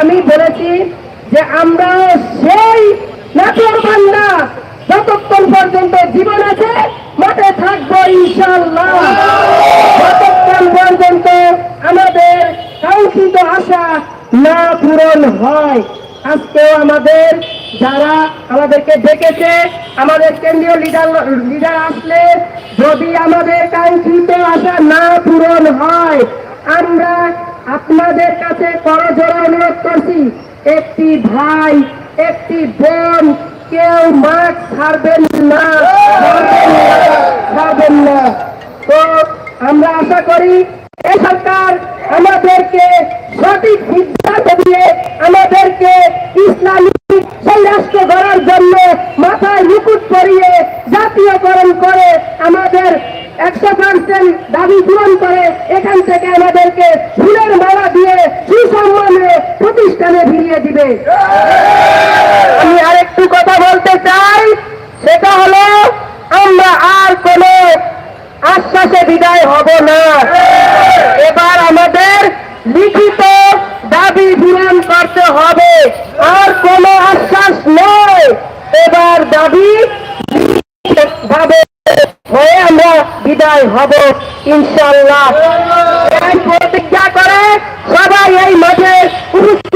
আমি বলেছি যে আমরা সেই নাটোর বান্দা যতক্ষণ পর্যন্ত জীবন আছে, মাঠে থাকব ইনশাল্লাহ যতক্ষণ পর্যন্ত আমাদের কাঙ্ক্ষিত আশা না পূরণ হয়, আজকেও আমাদের যারা আমাদেরকে ডেকেছে, আমাদের কেন্দ্রীয় লিডার লিডার আসলে যদি আমাদের কাঙ্ক্ষিত আশা না পূরণ হয়, আমরা আপনাদের কাছে করজোড়া অনুরোধ করছি একটি ভাই একটি বোন কেউ মাঠ ছাড়বেন না। ছাড়বেন না, তো আমরা আশা করি এই সরকার আমাদেরকে সঠিক সিদ্ধান্ত দিয়ে আমাদেরকে ইসলামী সেই গড়ার জন্য মাথায় মুকুট পরিয়ে জাতীয়করণ করে আমাদের একশো পার্সেন্ট দাবি পূরণ করে এখান থেকে আমাদেরকে প্রতিষ্ঠানে দিবে। আমি আরেকটু কথা বলতে চাই, সেটা হলো, আমরা আর কোন আশ্বাসে বিদায় হব না। এবার আমাদের লিখিত দাবি পূরণ করতে হবে। আর কোন আশ্বাস নয়। এবার দাবি হয়ে আমরা বিদায় হব ইনশাল্লাহ প্রতিজ্ঞা করে সবাই এই মাঠে উপস্থিত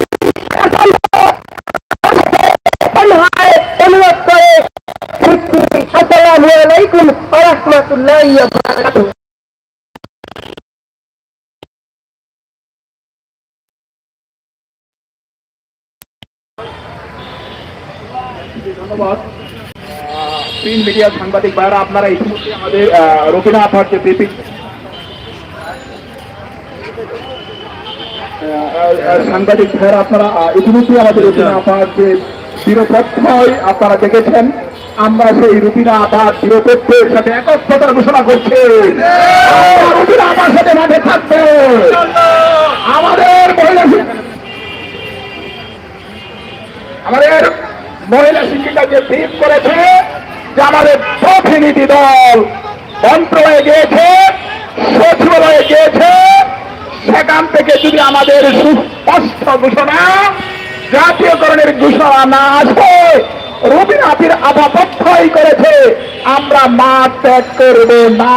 হয় অনুরোধ করে আসসালামু আলাইকুম ওয়া রাহমাতুল্লাহি ওয়া বারাকাতুহু ধন্যবাদ প্রিন্ট মিডিয়ার সাংবাদিক ভাইরা আপনারা ইতিমধ্যে আমাদের রবিনা আপার যে ব্রিফিং সাংবাদিক ভাইরা আপনারা ইতিমধ্যে আমাদের রবিনা আপার যে চিরপক্ষই আপনারা দেখেছেন আমরা সেই রুবিনা আপার চিরপক্ষের সাথে একত্রতার ঘোষণা করছি। রুবিনা আপার সাথে মাঠে থাকবে। আমাদের মহিলা আমাদের মহিলা শিক্ষিকা যে ব্রিফ করেছে যে আমাদের প্রতিনিধি দল মন্ত্রণালয়ে গিয়েছে সচিবালয়ে গিয়েছে সেখান থেকে যদি আমাদের সুস্পষ্ট ঘোষণা জাতীয়করণের ঘোষণা না আসে, রবীন্দ্রনাথের আপাতক্ষই করেছে, আমরা মাঠ ত্যাগ করব না।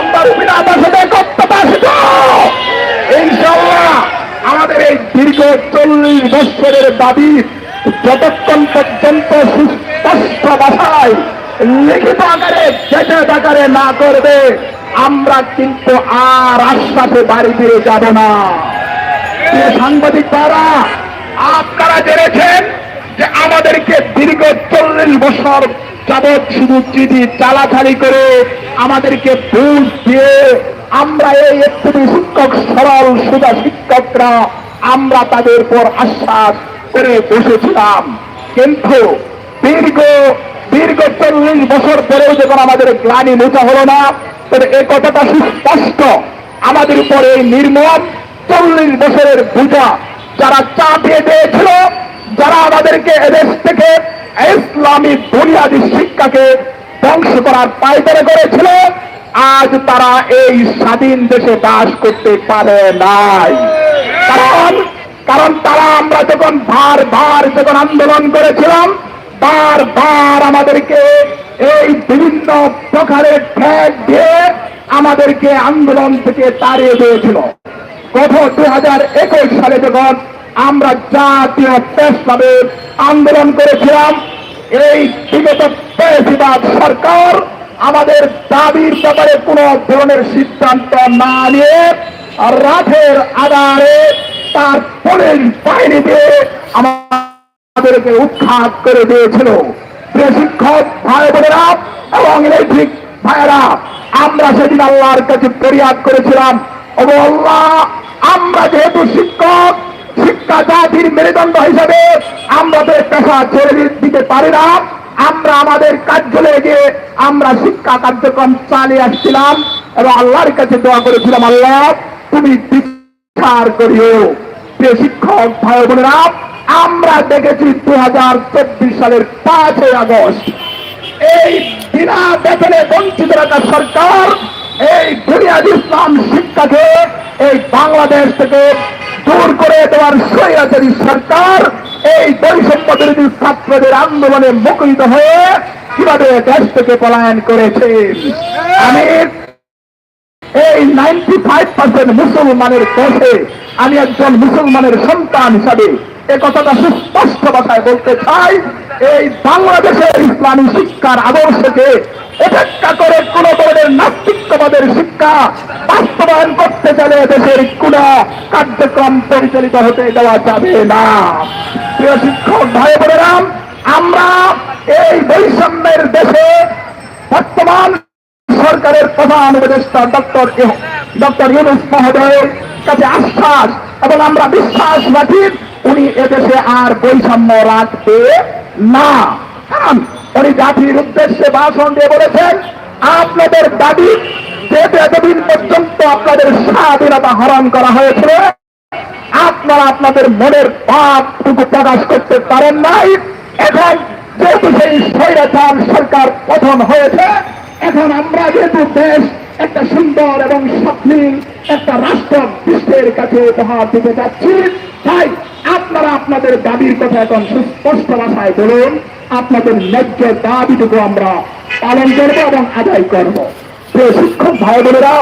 আমরা রবীন্দ্রনাথের সাথে কর্তব্য ইনশাল্লাহ আমাদের এই দীর্ঘ চল্লিশ বছরের দাবি যতক্ষণ পর্যন্ত সুস্পষ্ট ভাষায় লিখিত আকারে চেটে আকারে না করবে আমরা কিন্তু আর আশ্বাসে বাড়ি ফিরে যাব না। সাংবাদিক দ্বারা আপনারা জেনেছেন যে আমাদেরকে দীর্ঘ চল্লিশ বছর যাবৎ শুধু চিঠি চালাচালি করে আমাদেরকে বুঝ দিয়ে আমরা এই একটু শিক্ষক, সরল সুদা শিক্ষকরা আমরা তাদের পর আশ্বাস করে বসেছিলাম। কিন্তু দীর্ঘ দীর্ঘ চল্লিশ বছর পরেও যখন আমাদের গ্লানি মোচা হলো না তবে এই কথাটা সুস্পষ্ট। আমাদের উপরে এই নির্মম চল্লিশ বছরের পূজা যারা চাপিয়ে দিয়েছিল, যারা আমাদেরকে এদেশ থেকে ইসলামী বুনিয়াদী শিক্ষাকে ধ্বংস করার পায়তারা করেছিল, আজ তারা এই স্বাধীন দেশে বাস করতে পারে নাই। কারণ কারণ তারা আমরা যখন বার বার যখন আন্দোলন করেছিলাম বার বার আমাদেরকে এই বিভিন্ন প্রকারের ঠেক দিয়ে আমাদেরকে আন্দোলন থেকে তাড়িয়ে দিয়েছিল। গত দুই হাজার একুশ সালে যখন আমরা জাতীয় প্রেসভাবে আন্দোলন করেছিলাম, এই বিগত পেশিবাদ সরকার আমাদের দাবির ব্যাপারে কোন ধরনের সিদ্ধান্ত না নিয়ে রাতের আধারে তার পুলিশ বাহিনী দিয়ে আমাদেরকে উৎখাত করে দিয়েছিল। প্রিয় ভাই বোনেরা এবং ইলেকট্রিক ভাইয়েরা, আমরা সেদিন আল্লাহর কাছে ফরিয়াদ করেছিলাম। ও আল্লাহ, আমরা যেহেতু শিক্ষক, শিক্ষা জাতির মেরুদণ্ড হিসাবে আমরা তো পেশা ছেড়ে দিতে পারি না। আমরা আমাদের কার্যালয়ে গিয়ে আমরা শিক্ষা কার্যক্রম চালিয়ে আসছিলাম এবং আল্লাহর কাছে দোয়া করেছিলাম, আল্লাহ, তুমি বিচার করিও। প্রিয় শিক্ষক, ভাই বোনেরা আমরা দেখেছি দু হাজার চব্বিশ সালের পাঁচই আগস্ট। এই বিনা বেতনে বঞ্চিত রাখা সরকার, এই বুনিয়াদি ইসলাম শিক্ষাকে এই বাংলাদেশ থেকে দূর করে দেওয়ার সৈয়াচারী সরকার, এই বৈষম্য ছাত্রদের আন্দোলনে মুখরিত হয়ে কীভাবে দেশ থেকে পলায়ন করেছে? আমি এই নাইনটি ফাইভ পার্সেন্ট মুসলমানের দেশে আমি একজন মুসলমানের সন্তান হিসাবে এ কথাটা সুস্পষ্ট ভাষায় বলতে চাই। এই বাংলাদেশের ইসলামী শিক্ষার আদর্শকে উপেক্ষা করে কোন ধরনের নাস্তিকবাদের শিক্ষা বাস্তবায়ন করতে চাইলে দেশের কোন কার্যক্রম পরিচালিত হতে দেওয়া যাবে না। প্রিয় শিক্ষক, ভাই বোনেরা, আমরা এই বৈষম্যের দেশে বর্তমান সরকারের প্রধান উপদেষ্টা ডক্টর ডক্টর ইউনুস মহোদয়ের কাছে আশ্বাস এবং আমরা বিশ্বাস রাখি উনি এদেশে আর বৈষম্য রাখবে না উনি জাতির উদ্দেশ্যে ভাষণ দিয়ে বলেছেন, আপনাদের দাবি যে এতদিন পর্যন্ত আপনাদের স্বাধীনতা হরণ করা হয়েছিল, আপনারা আপনাদের মনের ভাবটুকু প্রকাশ করতে পারেন নাই। এখন যেহেতু সেই স্বৈরাচার সরকার পতন হয়েছে, এখন আমরা যেহেতু দেশ একটা সুন্দর এবং স্বপ্নীল একটা রাষ্ট্র বিশ্বের কাছে উপহার দিতে যাচ্ছি। তাই আপনারা আপনাদের দাবির কথা এখন সুস্পষ্ট ভাষায় বলুন, আপনাদের ন্যায্য দাবিটুকু আমরা পালন করব এবং আদায় করব। প্রিয় শিক্ষক ভাই বোনেরা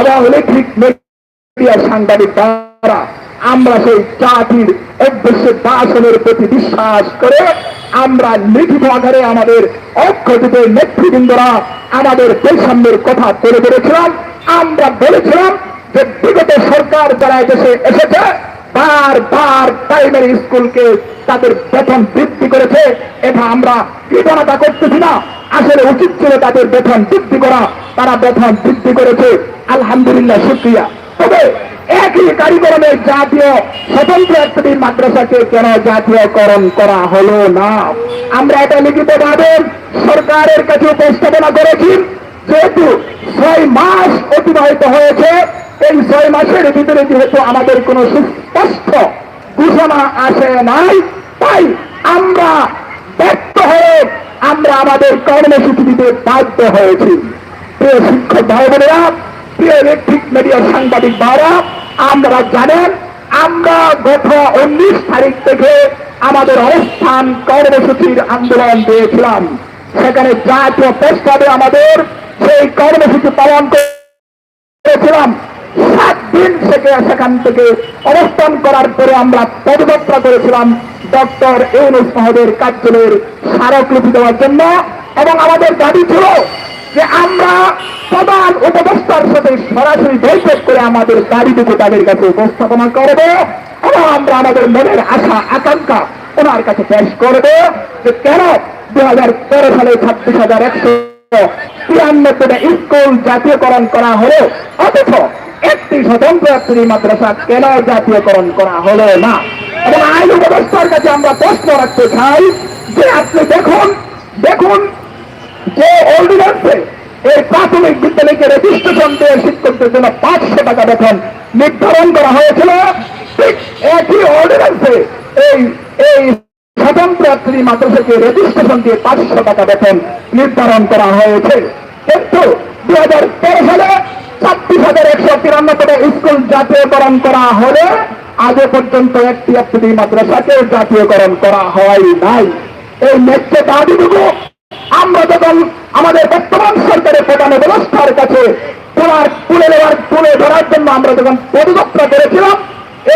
এবং ইলেকট্রিক মিডিয়ার সাংবাদিক দ্বারা আমরা সেই জাতির উদ্দেশ্যে বাসনের প্রতি বিশ্বাস করে আমরা লিখিত আকারে আমাদের অক্ষযুত নেতৃবৃন্দরা আমাদের বৈষম্যের কথা তুলে ধরেছিলাম। আমরা বলেছিলাম যে বিগত সরকার যারা দেশে এসেছে বার বার প্রাইমারি স্কুলকে তাদের বেতন বৃদ্ধি করেছে। এটা আমরা কৃতজ্ঞতা করতেছি না। আসলে উচিত ছিল তাদের বেতন বৃদ্ধি করা। তারা বেতন বৃদ্ধি করেছে। আলহামদুলিল্লাহ, শুক্রিয়া। তবে একই কারিগরমে জাতীয় স্বতন্ত্র একটি মাদ্রাসাকে কেন জাতীয়করণ করা হলো না? আমরা এটা লিখিত ভাবে সরকারের কাছে উপস্থাপনা করেছি, যেহেতু ছয় মাস অতিবাহিত হয়েছে। এই ছয় মাসের ভিতরে যেহেতু আমাদের কোনো সুস্পষ্ট ঘোষণা আসে নাই, তাই আমরা ব্যর্থ হয়ে আমরা আমাদের কর্মসূচি দিতে বাধ্য হয়েছি। প্রিয় শিক্ষক ভাই বোনেরা প্রিয় ইলেকট্রিক মিডিয়া সাংবাদিক ভাইরা আমরা জানেন, আমরা গত উনিশ তারিখ থেকে আমাদের অবস্থান কর্মসূচির আন্দোলন দিয়েছিলাম সেখানে জাতীয় প্রস্তাবে আমাদের সেই কর্মসূচি পালন করেছিলাম। সাত দিন থেকে সেখান থেকে অবস্থান করার পরে আমরা পদযাত্রা করেছিলাম ডক্টর ইউনুস মহোদয়ের কার্যালয়ের স্মারকলিপি দেওয়ার জন্য এবং আমাদের দাবি ছিল যে আমরা প্রধান উপদেষ্টার সাথে সরাসরি বৈঠক করে আমাদের দাবিটুকু তাদের কাছে উপস্থাপনা করব এবং আমরা আমাদের মনের আশা, আকাঙ্ক্ষা ওনার কাছে পেশ করব যে কেন দু হাজার তেরো সালে ছাব্বিশ হাজার একশো তিরানব্বইটা স্কুল জাতীয়করণ করা হলো, অথচ একটি স্বতন্ত্র একটি মাদ্রাসা কেন জাতীয়করণ করা হলো না? এবং আইন উপদেষ্টার কাছে আমরা প্রশ্ন রাখতে চাই যে আপনি দেখুন দেখুন যে অর্ডিন্যান্সে এই প্রাথমিক বিদ্যালয়কে রেজিস্ট্রেশন দিয়ে শিক্ষকদের জন্য পাঁচশো টাকা বেতন নির্ধারণ করা হয়েছিল। ঠিক একই অর্ডিন্যান্সে এই এই স্বতন্ত্র একটি মাদ্রাসাকে রেজিস্ট্রেশন দিয়ে পাঁচশো টাকা বেতন নির্ধারণ করা হয়েছে। কিন্তু দুই হাজার তেরো সালে ছাব্বিশ হাজার একশো তিরানব্বইটা স্কুল জাতীয়করণ করা হলে আগে পর্যন্ত একটি একটি মাদ্রাসাকে জাতীয়করণ করা হয় নাই। এই ন্যায্য দাবিটুকু যখন আমাদের বর্তমান সরকারের প্রধান ব্যবস্থার কাছে তোলার তুলে নেওয়ার, তুলে ধরার জন্য আমরা যখন পদযাত্রা করেছিলাম,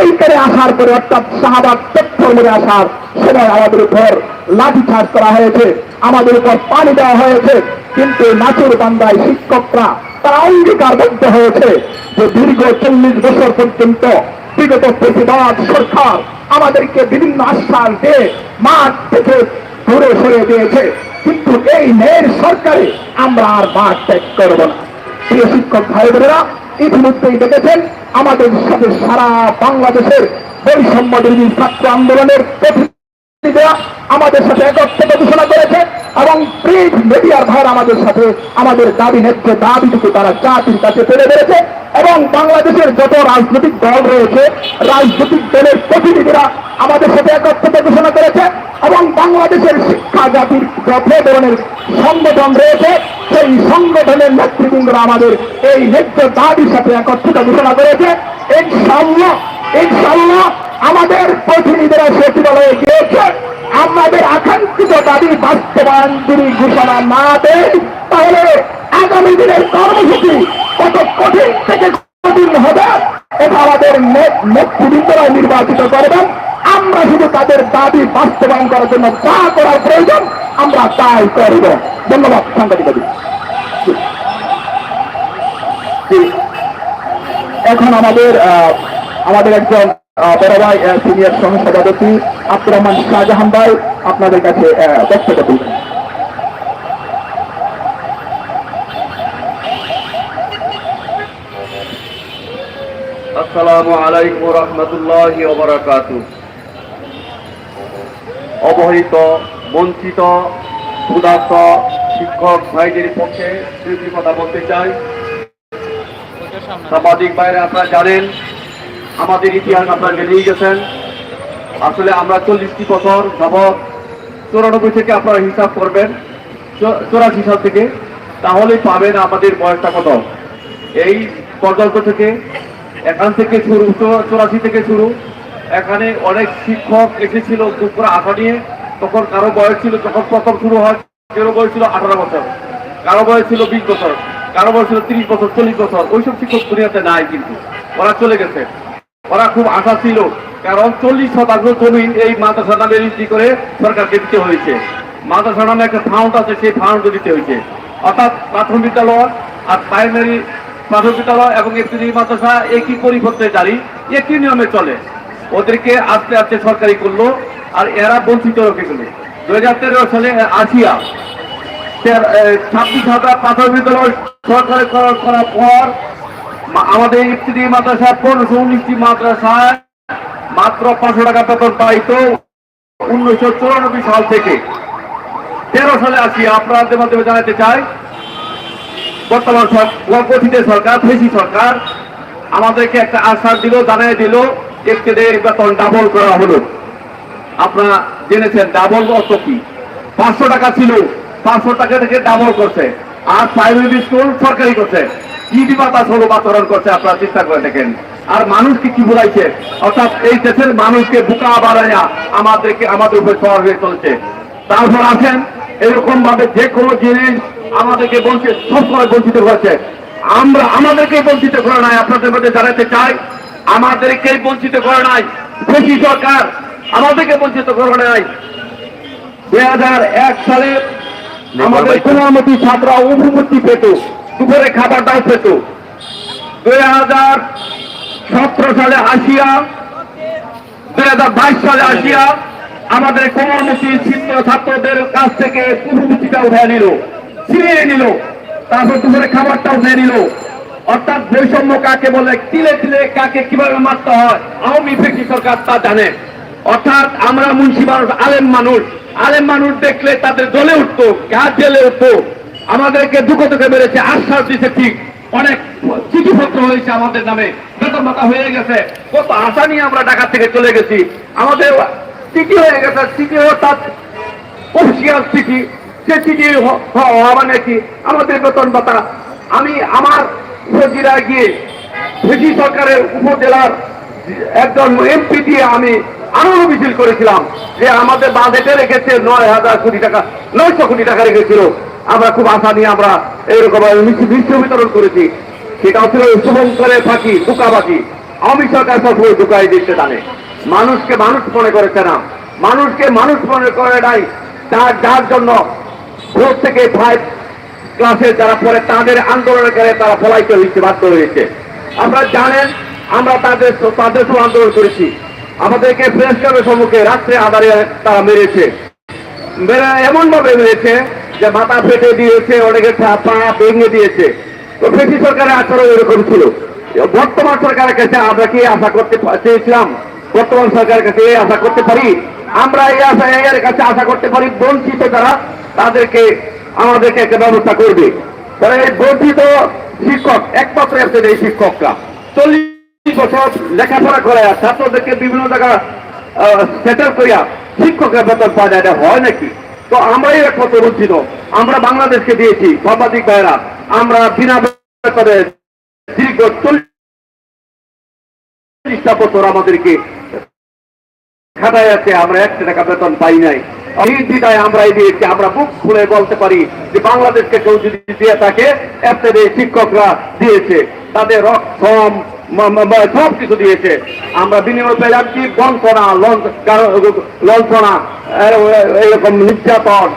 এইখানে আসার পরে অর্থাৎ শাহবাগ চত্বরে আসার সময় আমাদের উপর লাঠি চার্জ করা হয়েছে, আমাদের উপর পানি দেওয়া হয়েছে, কিন্তু নাচুর বান্দায় শিক্ষকরা তারা অঙ্গীকারবদ্ধ হয়েছে যে দীর্ঘ চল্লিশ বছর পর্যন্ত বিগত প্রতিবাদ সরকার আমাদেরকে বিভিন্ন আশ্বাস দিয়ে মাঠ থেকে দূরে সরে দিয়েছে। কিন্তু এই মেয়ের সরকারে আমরা আর মাঠ ত্যাগ করব না। প্রিয় শিক্ষক ভাই বোনেরা ইতিমধ্যেই দেখেছেন, আমাদের সাথে সারা বাংলাদেশের বৈষম্য দুর্নীতি ছাত্র আন্দোলনের প্রতিনিধিরা আমাদের সাথে একত্রিত ঘোষণা করেছে এবং প্রিন্ট মিডিয়ার ভাই আমাদের সাথে আমাদের দাবি ন্যায্য দাবিটুকু তারা জাতির কাছে তুলে ধরেছে এবং বাংলাদেশের যত রাজনৈতিক দল রয়েছে, রাজনৈতিক দলের প্রতিনিধিরা আমাদের সাথে একত্রিত ঘোষণা করেছে এবং বাংলাদেশের শিক্ষা জাতির যত ধরনের সংগঠন রয়েছে, সেই সংগঠনের নেতৃবৃন্দরা আমাদের এই ন্যায্য দাবির সাথে একত্রিত ঘোষণা করেছে। ইনশাল্লাহ ইনশাল্লাহ সচিবালয়ে গিয়েছে। আমাদের আকাঙ্ক্ষিত দাবি বাস্তবায়ন যদি ঘোষণা না দেয়, তাহলে আগামী দিনের কর্মসূচি কত কঠিন থেকে কঠিন হবে, এটা আমাদের নেত- নেতৃবৃন্দরা নির্বাচিত করবেন। আমরা শুধু তাদের দাবি বাস্তবায়ন করার জন্য যা করার প্রয়োজন, আমরা তাই করব। ধন্যবাদ সাংবাদিক এখন আমাদের আমাদের একজন আহ, বড় ভাই সিনিয়র সহ সভাপতি আব্দুর রহমান শাহজাহান ভাই আপনাদের কাছে বক্তব্য দিবেন আসসালামু আলাইকুম রহমতুল্লাহ ওবরাকাতু অবহেলিত বঞ্চিত ক্ষুধার্ত শিক্ষক ভাইদের পক্ষে দুটি কথা বলতে চাই। সাংবাদিক বাইরে আপনারা জানেন আমাদের ইতিহাস আপনারা জেনেই গেছেন। আসলে আমরা চল্লিশটি বছর যাবৎ চৌরানব্বই থেকে আপনারা হিসাব করবেন চৌরাশি সাল থেকে। তাহলে পাবেন আমাদের বয়সটা কত? এই পর্যন্ত থেকে, এখান থেকে শুরু চৌরাশি থেকে শুরু। এখানে অনেক শিক্ষক এসেছিল দুপুর আশা নিয়ে। তখন কারও বয়স ছিল, যখন প্রথম শুরু হয়, কারও বয়স ছিল আঠারো বছর। কারও বয়স ছিল বিশ বছর, কারও বয়স ছিল তিরিশ বছর, চল্লিশ বছর। ওইসব শিক্ষক দুনিয়াতে নাই কিন্তু। ওরা চলে গেছে। ওরা খুব আশা ছিল, কারণ চল্লিশ শতাংশ জমি এই মাদ্রাসা নামে রেজিস্ট্রি করে সরকারকে দিতে হয়েছে। মাদ্রাসা নামে একটা ফাউন্ড আছে, সেই ফাউন্ড দিতে হয়েছে। অর্থাৎ প্রাথমিক বিদ্যালয় আর প্রাইমারি প্রাথমিক বিদ্যালয় এবং একটি মাদ্রাসা একই পরিপত্রে জারি, একই নিয়মে চলে। ওদেরকে আস্তে আস্তে সরকারি করল, আর এরা বঞ্চিত রেখে গেল দু হাজার তেরো সালে আসিয়া ছাব্বিশ হাজার প্রাথমিক বিদ্যালয় সরকারি করার পর আমাদের ইফতিদি মাদ্রাসা পনেরোশো উনিশটি মাদ্রাসায় মাত্র পাঁচশো টাকা বেতন পাইতো উনিশশো চুরানব্বই সাল থেকে। তেরো সালে আসি, আপনাদের মাধ্যমে জানাতে চাই, বর্তমান গঠিত সরকার, ফেসি সরকার, আমাদেরকে একটা আশ্বাস দিল জানিয়ে দিল একটিদের বেতন ডাবল করা হলো। আপনারা জেনেছেন ডাবল অর্থ কি? পাঁচশো টাকা ছিল, পাঁচশো টাকা থেকে ডাবল করছে। আর প্রাইমারি স্কুল সরকারি করছে। কি বিবাদা স্বরূপ আচরণ করছে আপনারা চেষ্টা করে দেখেন। আর মানুষকে কি বলাইছে? অর্থাৎ এই দেশের মানুষকে বুকা বাড়াইয়া আমাদেরকে আমাদের উপর সর হয়ে চলছে। তারপর আছেন এরকম ভাবে যে কোনো জিনিস আমাদেরকে বঞ্চিত সবসময় বঞ্চিত করেছে। আমরা আমাদেরকে বঞ্চিত করে নাই আপনাদের মধ্যে জানাতে চাই আমাদেরকেই বঞ্চিত করে নাই বেশি সরকার আমাদেরকে বঞ্চিত করে নাই। দুই হাজার এক সালে আমাদের কোনামতি ছাত্র উপমুক্তি পেত। দুপুরে খাবারটাও পেত দুই হাজার সতেরো সালে আসিয়া, দুই হাজার বাইশ সালে আসিয়া আমাদের কোমরমুখী ছিন্ন ছাত্রদের কাছ থেকে উপমুক্তিটা উঠে নিল, ছিনিয়ে নিল, তারপর দুপুরে খাবারটা উঠে নিল। অর্থাৎ বৈষম্য কাকে বলে, তিলে তিলে কাকে কীভাবে মারতে হয়, আওয়ামী ফেকি সরকার তা জানে। অর্থাৎ আমরা মুন্সি মানুষ আলেম মানুষ আলেম মানুষ দেখলে তাদের জ্বলে উঠতো গাছ জেলে উঠতো। আমাদেরকে দুঃখ থেকে মেরেছে, আশ্বাস দিছে ঠিক। অনেক চিঠিপত্র হয়েছে আমাদের নামে। বেতন ভাতা হয়ে গেছে। কত আশা নিয়ে আমরা ঢাকা থেকে চলে গেছি। আমাদের চিঠি হয়ে গেছে, চিঠি অর্থাৎ অফিসিয়াল চিঠি। সে চিঠি হওয়া মানে কি আমাদের বেতন ভাতা। আমি আমার সজিরা গিয়ে ফেসি সরকারের উপজেলার একজন এমপি দিয়ে আমি আরও মিছিল করেছিলাম যে আমাদের বাজেটে রেখেছে নয় হাজার কোটি টাকা, নয়শো কোটি টাকা রেখেছিল। আমরা খুব আশা নিয়ে আমরা এইরকম মিশ্র বিতরণ করেছি। সেটা ছিল শুভঙ্করের ফাঁকি দুকা বাকি আমি সরকার সবসময় দুকাই দিতে জানে মানুষকে মানুষ মনে করেছে না। মানুষকে মানুষ মনে করে নাই। তার যার জন্য ফোর থেকে ফাইভ ক্লাসে যারা পড়ে, তাদের আন্দোলনের কারণে তারা পলাইতে হয়েছে বাধ্য হয়েছে। আপনারা জানেন, আমরা তাদের তাদের সব আন্দোলন করেছি। আমাদেরকে প্রেস ক্লাবের সম্মুখে রাত্রে আধারে তারা মেরেছে। মেরে এমন ভাবে মেরেছে যে মাথা ফেটে দিয়েছে, অনেকে পা ভেঙে দিয়েছে। তো ফেসি সরকারের আচরণ এরকম ছিল। বর্তমান সরকারের কাছে আমরা কি আশা করতে চেয়েছিলাম? বর্তমান সরকারের কাছে এই আশা করতে পারি? আমরা এই আশা এর কাছে আশা করতে পারি, বঞ্চিত যারা, তাদেরকে, আমাদেরকে একটা ব্যবস্থা করবে। তারা এই বঞ্চিত শিক্ষক, একমাত্র আছে এই শিক্ষকরা। চল্লিশ বছর লেখাপড়া করে ছাত্রদেরকে বিভিন্ন জায়গা সেটেল করিয়া শিক্ষকের বেতন পাওয়া যায় হয় নাকি? তো আমরাই একমাত্র বঞ্চিত আমরা বাংলাদেশকে দিয়েছি সাংবাদিক ভাইরা আমরা বিনা করে দীর্ঘ চল্লিশটা বছর আমাদেরকে খাটায় আছে, আমরা একটা টাকা বেতন পাই নাই। দিদায় আমরা এই দিয়েছি, আমরা বুক খুলে বলতে পারি যে বাংলাদেশকে কেউ যদি দিয়ে থাকে এতে শিক্ষকরা দিয়েছে। তাদের রক্ষম সব কিছু দিয়েছে। আমরা বিনিময় পেলাম কি? বঞ্চনা লঞ্চনা এরকম নির্যাতন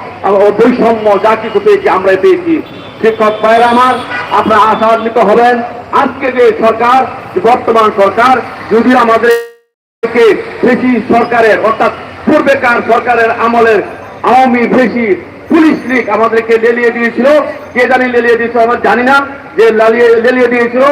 বৈষম্য, যা কিছু পেয়েছি আমরা পেয়েছি। শিক্ষক ভাইয়ের আমার, আপনারা আশান্বিত হবেন। আজকে যে সরকার বর্তমান সরকার, যদি আমাদের বেশি সরকারের, অর্থাৎ পূর্বেকার সরকারের আমলের আওয়ামী বেশি পুলিশ লীগ আমাদেরকে লেলিয়ে দিয়েছিল। কে জানি লেলিয়ে দিয়েছিল আমরা জানি না। যে লালিয়ে লেলিয়ে দিয়েছিল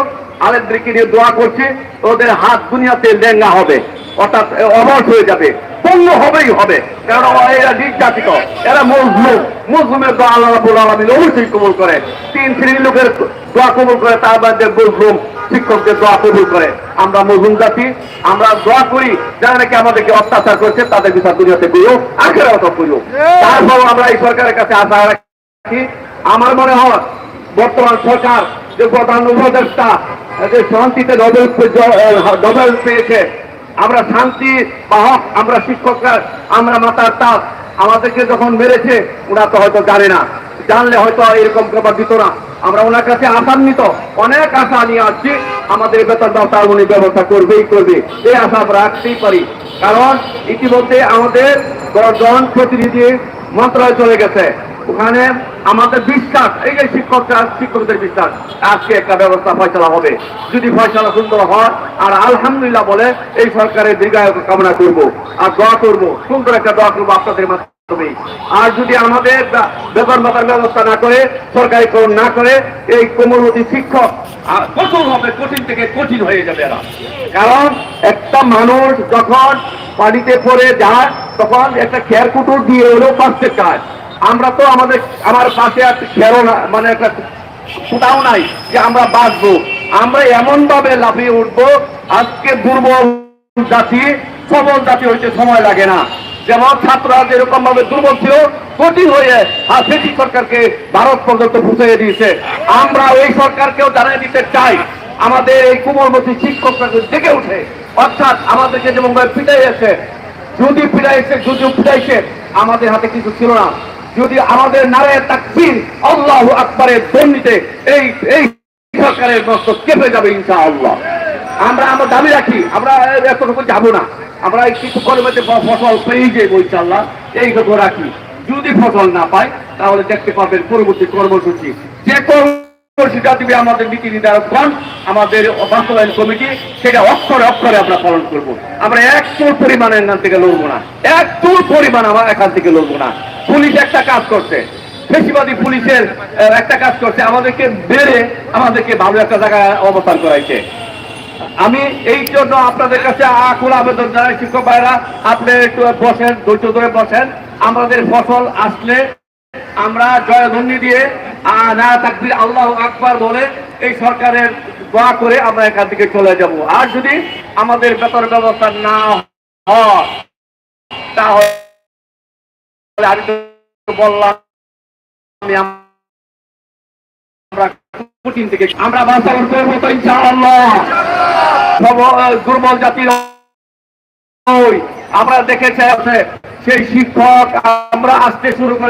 আলেমদেরকে নিয়ে দোয়া করছে ওদের হাত দুনিয়াতে লেঙ্গা হবে অর্থাৎ অবশ হয়ে যাবে পণ্য হবেই হবে। কারণ এরা নির্যাতিত এরা মজলুম মজলুমের দোয়া আল্লাহ রাবুল আলমিন অবশ্যই কবুল করে। তিন শ্রেণির লোকের দোয়া কবুল করে তার মধ্যে মজলুম শিক্ষকদের দোয়া কবুল করে। আমরা মজলুম জাতি আমরা দোয়া করি যারা নাকি আমাদেরকে অত্যাচার করছে তাদের বিচার দুনিয়াতে করিও আখের অত করিও তারপর আমরা এই সরকারের কাছে আশা রাখি আমার মনে হয় বর্তমান সরকার যে প্রধান উপদেষ্টা যে শান্তিতে নোবেল নোবেল পেয়েছে। আমরা শান্তি বাহক আমরা শিক্ষকরা, আমরা মাতার তাপ আমাদেরকে যখন মেরেছে, ওরা তো হয়তো জানে না। জানলে হয়তো এরকম ব্যাপার দিত না। আমরা ওনার কাছে আশান্বিত। অনেক আশা নিয়ে আসছি। আমাদের বেতন ব্যবস্থা উনি ব্যবস্থা করবেই করবে। এই আশা আমরা রাখতেই পারি। কারণ ইতিমধ্যে আমাদের জন প্রতিনিধি মন্ত্রণালয় চলে গেছে। ওখানে আমাদের বিশ্বাস, এই যে শিক্ষকরা, শিক্ষকদের বিশ্বাস, আজকে একটা ব্যবস্থা ফয়সলা হবে। যদি ফয়সলা সুন্দর হয়, আর আলহামদুলিল্লাহ বলে, এই সরকারের দীর্ঘায়ু কামনা করব আর দোয়া করব। সুন্দর একটা দোয়া করব আপনাদের মাধ্যমে। আর যদি আমাদের বেতন ভাতার ব্যবস্থা না করে সরকারি করণ না করে, এই কোমলমতি শিক্ষক কঠোর হবে, কঠিন থেকে কঠিন হয়ে যাবে এরা। কারণ একটা মানুষ যখন পানিতে পড়ে যায়, তখন একটা খেয়ার কুটুর দিয়ে হলেও পাচ্ছে কাজ। আমরা তো আমাদের, আমার পাশে একটা খেয়ারও না মানে একটা কোথাও নাই যে আমরা বাঁচবো। আমরা এমন ভাবে লাফিয়ে উঠবো, আজকে দুর্বল জাতি, সবল জাতি হইতে সময় লাগে না। যেমন ছাত্ররা যেরকম ভাবে দুর্বল ছিল, কঠিন হয়ে আর ব্রিটিশ সরকারকে ভারত পর্যন্ত পৌঁছে দিয়েছে। আমরা ওই সরকারকেও জানিয়ে দিতে চাই, আমাদের এই কোমলমতি শিক্ষকরা জেগে উঠে। অর্থাৎ আমাদেরকে যেমন ভাবে পিটাইয়েছে, যদি পিটাইছে যদি পিটাইছে, আমাদের হাতে কিছু ছিল না। যদি আমাদের নারায় তাকবির আল্লাহ আকবরের দণ্ডিতে এই এই সরকারের মস্ত কেঁপে যাবে ইনশা আল্লাহ আমরা আমরা দাবি রাখি, আমরা এতটুকু যাব না। আমরা কিছু পরিমাণে ফসল পেয়ে যাব ইনশাল্লাহ এইটুকু রাখি। যদি ফসল না পায়, তাহলে দেখতে পাবেন পরবর্তী কর্মসূচি। যে কর্মসূচিটা দিবে আমাদের নীতি নির্ধারকগণ আমাদের বাস্তবায়ন কমিটি, সেটা অক্ষরে অক্ষরে আমরা পালন করব। আমরা এক চুল পরিমাণ এখান থেকে লড়বো না। এক চুল পরিমাণ আমরা এখান থেকে লড়বো না। পুলিশ একটা কাজ করছে। বেশিবাদী পুলিশের একটা কাজ করছে। আমাদেরকে বেড়ে আমাদেরকে ভালো একটা জায়গায় অবস্থান করাইছে। আমি এই জন্য আপনাদের কাছে আকুল আবেদন জানাই, শিক্ষক ভাইরা, আপনি একটু বসেন, ধৈর্য ধরে বসেন। আমাদের ফসল আসলে আমরা জয়ধ্বনি দিয়ে আহ, না তাকবির আল্লাহ আকবার বলে এই সরকারের দোয়া করে আমরা এখান থেকে চলে যাব। আর যদি আমাদের বেতন ব্যবস্থা না হয় তাহলে আমি বললাম আমরা কঠিন থেকে আমরা বাস্তবায়ন করব তো ইনশাআল্লাহ দুর্বল জাতির আমরা দেখেছি সেই শিক্ষক আমরা আসতে শুরু করে